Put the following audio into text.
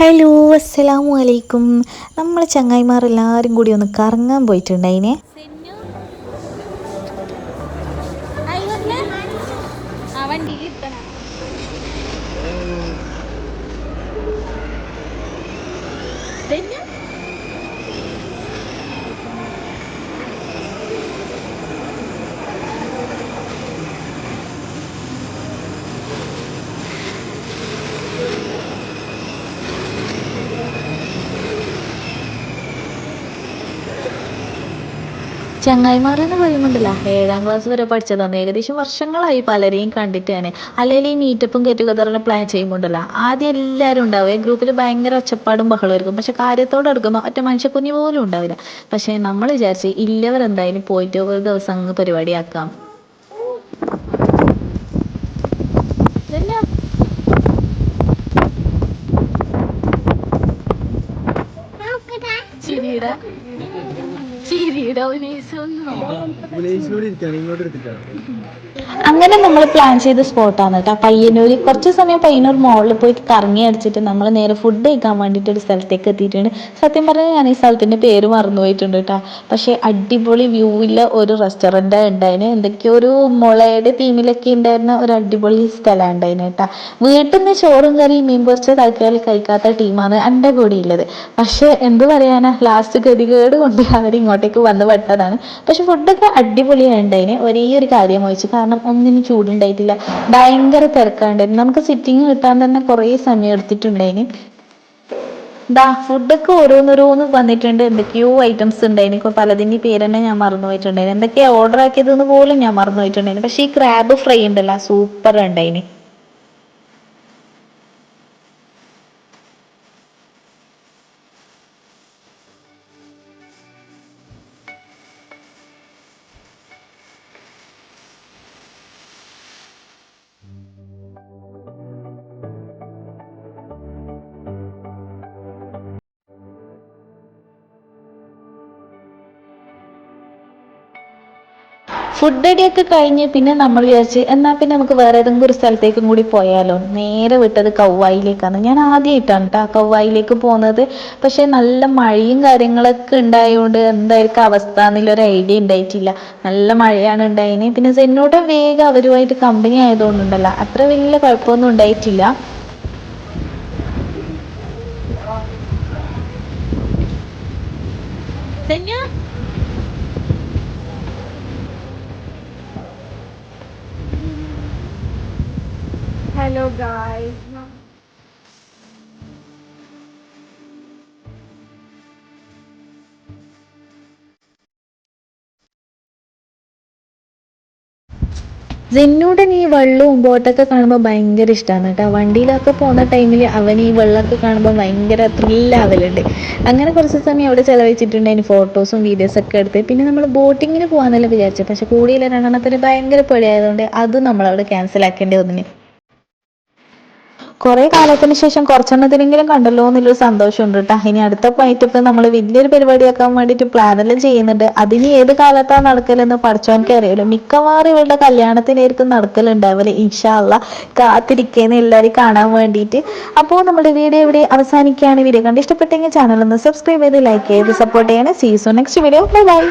Hello അസ്സലാമു അലൈക്കും. നമ്മൾ ചങ്ങായിമാർ എല്ലാവരും കൂടി ഒന്ന് കറങ്ങാൻ പോയിട്ടുണ്ടായിനെ. സെന്നു? എന്ന് പറയുമ്പോണ്ടല്ല ഏഴാം ക്ലാസ് വരെ പഠിച്ചതാണ് ഏകദേശം വർഷങ്ങളായി പലരെയും കണ്ടിട്ട് തന്നെ അല്ലെങ്കിൽ ഈ മീറ്റപ്പും ഗെറ്റുഗതറിനെ പ്ലാൻ ചെയ്യുമ്പോണ്ടല്ല. ആദ്യം എല്ലാവരും ഉണ്ടാവും. ഗ്രൂപ്പിൽ ഭയങ്കര ഒച്ചപ്പാടും ബഹളമായിരിക്കും പക്ഷെ കാര്യത്തോടെ എടുക്കുമ്പോൾ ഒറ്റ മനുഷ്യക്കുഞ്ഞു പോലും ഉണ്ടാവില്ല. പക്ഷെ നമ്മൾ വിചാരിച്ച് ഇല്ലവരെന്തായാലും പോയിട്ട് ഒരു ദിവസം അങ്ങ് പരിപാടിയാക്കാം. അങ്ങനെ നമ്മൾ പ്ലാൻ ചെയ്ത സ്പോട്ടാണ് കേട്ടോ പയ്യന്നൂർ കുറച്ച് സമയം പയ്യന്നൂർ മോളിൽ പോയി കറങ്ങി അടിച്ചിട്ട് നമ്മൾ നേരെ ഫുഡ് കഴിക്കാൻ വേണ്ടിയിട്ട് ഒരു സ്ഥലത്തേക്ക് എത്തിയിട്ടുണ്ട്. സത്യം പറഞ്ഞാൽ ഞാൻ ഈ സ്ഥലത്തിന്റെ പേര് മറന്നു പോയിട്ടുണ്ട് കേട്ടോ പക്ഷേ അടിപൊളി വ്യൂ ഉള്ള ഒരു റെസ്റ്റോറന്റ് ഉണ്ടായിന്. എന്തൊക്കെയോ ഒരു മുളയുടെ തീമിലൊക്കെ ഉണ്ടായിരുന്ന ഒരു അടിപൊളി സ്ഥലം ഉണ്ടായിന് കേട്ടോ വീട്ടിൽ നിന്ന് ചോറും കറിയും മീൻ പൊറിച്ച തൽക്കാലം കഴിക്കാത്ത ടീമാണ് എന്റെ കൂടെ ഉള്ളത് പക്ഷേ എന്ത് പറയാനാ ലാസ്റ്റ് ഗതികേട് കൊണ്ട് അവർ ഇങ്ങോട്ടേക്ക് വന്ന് പെട്ടതാണ്. പക്ഷെ ഫുഡൊക്കെ അടിപൊളിയാണ് ഉണ്ടായിന് ഒരേ ഒരു കാര്യം വെച്ചു കാരണം ഒന്നിനും ചൂടുണ്ടായിട്ടില്ല. ഭയങ്കര തിരക്കാണ്ടായിരുന്നു നമുക്ക് സിറ്റിംഗ് കിട്ടാൻ തന്നെ കുറേ സമയം എടുത്തിട്ടുണ്ടായിന്. ദാ ഫുഡൊക്കെ ഓരോന്നോരോന്ന് വന്നിട്ടുണ്ട്. എന്തൊക്കെയോ ഐറ്റംസ് ഉണ്ടായിന്. ഇപ്പൊ പലതിന്റെ പേര് തന്നെ ഞാൻ മറന്നു പോയിട്ടുണ്ടായിരുന്നു എന്തൊക്കെയാ ഓർഡർ ആക്കിയതെന്ന് പോലും ഞാൻ മറന്നു പോയിട്ടുണ്ടായിരുന്നു പക്ഷേ ഈ ക്രാബ് ഫ്രൈ ഉണ്ടല്ലോ സൂപ്പർ ഉണ്ടായിന്. ഫുഡ് അടിയൊക്കെ കഴിഞ്ഞ് പിന്നെ നമ്മൾ വിചാരിച്ച് എന്നാൽ പിന്നെ നമുക്ക് വേറെ ഏതെങ്കിലും ഒരു സ്ഥലത്തേക്കും കൂടി പോയാലോ? നേരെ വിട്ടത് കൗവായിലേക്കാണ്. ഞാൻ ആദ്യമായിട്ടാണ് കേട്ടോ കൗവായിലേക്ക് പോകുന്നത്. പക്ഷേ നല്ല മഴയും കാര്യങ്ങളൊക്കെ ഉണ്ടായതുകൊണ്ട് എന്തായിരിക്കും അവസ്ഥ എന്നുള്ളൊരു ഐഡിയ ഉണ്ടായിട്ടില്ല. നല്ല മഴയാണ് ഉണ്ടായിന്. പിന്നെ സെന്നോടെ വേഗം അവരുമായിട്ട് കമ്പനി ആയതുകൊണ്ടുണ്ടല്ലോ. അത്ര വലിയ കുഴപ്പമൊന്നും ഉണ്ടായിട്ടില്ല. ഹലോ ഗായ്സ് ജെന്നോട് നീ വെള്ളവും ബോട്ടൊക്കെ കാണുമ്പോൾ ഭയങ്കര ഇഷ്ടമാണ് കേട്ടോ വണ്ടിയിലൊക്കെ പോകുന്ന ടൈമിൽ അവൻ ഈ വെള്ളമൊക്കെ കാണുമ്പോൾ ഭയങ്കര ത്രില്ലാവലുണ്ട് അങ്ങനെ കുറച്ച് സമയം അവിടെ ചിലവഴിച്ചിട്ടുണ്ട്. അതിന് ഫോട്ടോസും വീഡിയോസൊക്കെ എടുത്ത്. പിന്നെ നമ്മൾ ബോട്ടിങ്ങിന് പോകാമെന്നല്ല വിചാരിച്ചത് പക്ഷെ കൂടിയില്ല രണ്ടെണ്ണത്തിന് ഭയങ്കര പേടിയായതുകൊണ്ട് അത് നമ്മളവിടെ ക്യാൻസൽ ആക്കേണ്ടി വന്നിന്. കുറെ കാലത്തിന് ശേഷം കുറച്ചെണ്ണത്തിനെങ്കിലും കണ്ടല്ലോ എന്നുള്ളൊരു സന്തോഷമുണ്ട് കേട്ടോ ഇനി അടുത്ത പോയിട്ടൊക്കെ നമ്മൾ വലിയൊരു പരിപാടിയാക്കാൻ വേണ്ടിയിട്ട് പ്ലാനെല്ലാം ചെയ്യുന്നുണ്ട്. അതിന് ഏത് കാലത്താണ് നടക്കലെന്ന് പഠിച്ചവനക്ക് അറിയാലോ മിക്കവാറും ഇവളുടെ കല്യാണത്തിനായിരിക്കും നടക്കലുണ്ടാവില്ല ഇൻഷാല്ല കാത്തിരിക്കുന്ന എല്ലാവരും കാണാൻ വേണ്ടിയിട്ട്. അപ്പോൾ നമ്മുടെ വീഡിയോ ഇവിടെ അവസാനിക്കുകയാണ്. വീഡിയോ കണ്ട് ഇഷ്ടപ്പെട്ടെങ്കിൽ ചാനൽ ഒന്ന് സബ്സ്ക്രൈബ് ചെയ്ത് ലൈക്ക് ചെയ്ത് സപ്പോർട്ട് ചെയ്യണേ. സീസോ നെക്സ്റ്റ് വീഡിയോ ബൈ ബൈ